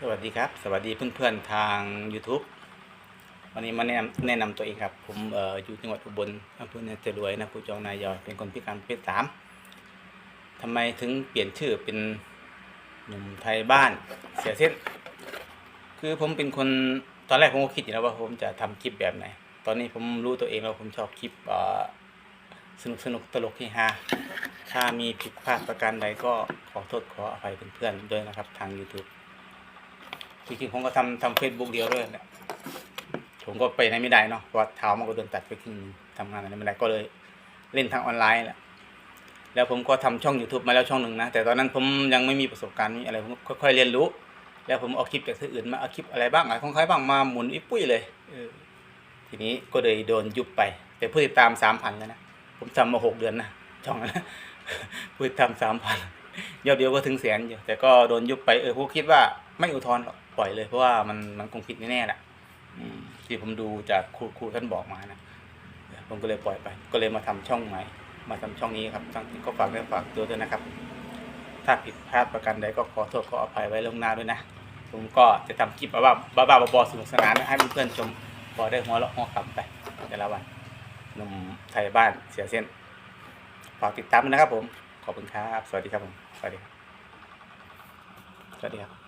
สวัสดีครับ สวัสดีเพื่อนๆทาง YouTube วันนี้มาแนะนำแนะนำตัวเองครับ ผมเอ่ออยู่จังหวัดอุบลอำเภอเนตรรวยนะผู้จองนายยอยเป็นคนพิการประเภทสามทำไมถึงเปลี่ยนชื่อเป็นหนุ่มไทยบ้านเสียเส้น คือผมเป็นคนตอนแรกผมก็คิดอยู่แล้วว่าผมจะทำคลิปแบบไหน ตอนนี้ผมรู้ตัวเองแล้วผมชอบคลิปสนุกสนุกตลกที่ฮาถ้ามีผิดพลาดประการใดก็ขอโทษขออภัยเพื่อนๆด้วยนะครับทาง YouTube จริงๆผมก็ทำทำเฟซบุ๊กเดียวด้วยแหละผมก็ไปไหนไม่ได้เนาะเพราะเท้ามันก็โดนตัดไปครึ่งทำงานอะไรไม่ได้ก็เลยเล่นทางออนไลน์แหละแล้วผมก็ทำช่อง YouTube มาแล้วช่องหนึ่งนะ แต่ตอนนั้นผมยังไม่มีประสบการณ์มีอะไรผมค่อยๆเรียนรู้ แล้วผมเอาคลิปจากที่อื่นมาเอาคลิปอะไรบ้างอะไรของใครบ้างมาหมุนอิปุ้ยเลยเออทีนี้ก็เลยโดนยุบไป แต่ผู้ติดตามสามพันแล้วนะผมทำมาหกเดือนนะช่องนะผู้ติดตามสามพันยอดเดียวก็ถึงแสนอยู่แต่ก็โดนยุบไปเออผมคิดว่า ไม่อุทธรณ์หรอกปล่อยเลย เพราะว่ามันมันคงผิดแน่ๆแหละที่ผมดูจากครูครูท่านบอกมานะผมก็เลยปล่อยไป ก็เลยมาทำช่องใหม่ มาทำช่องนี้ครับทั้งก็ฝากเนื้ฝากตัวด้วยนะครับ ถ้าผิดพลาดประการใดก็ขอโทษขออภัยไว้ล่วงหน้าด้วยนะผมก็จะทำคลิปบ้าบ้าบ้าๆบอสนุกสนานให้เพื่อนๆชมพอได้หัวเราะหัวขำไปแต่ละวันหนุ่มไทยบ้านเสียเส้นฝากติดตามนะครับผม ขอบคุณครับ สวัสดีครับผม สวัสดีครับ สวัสดีครับ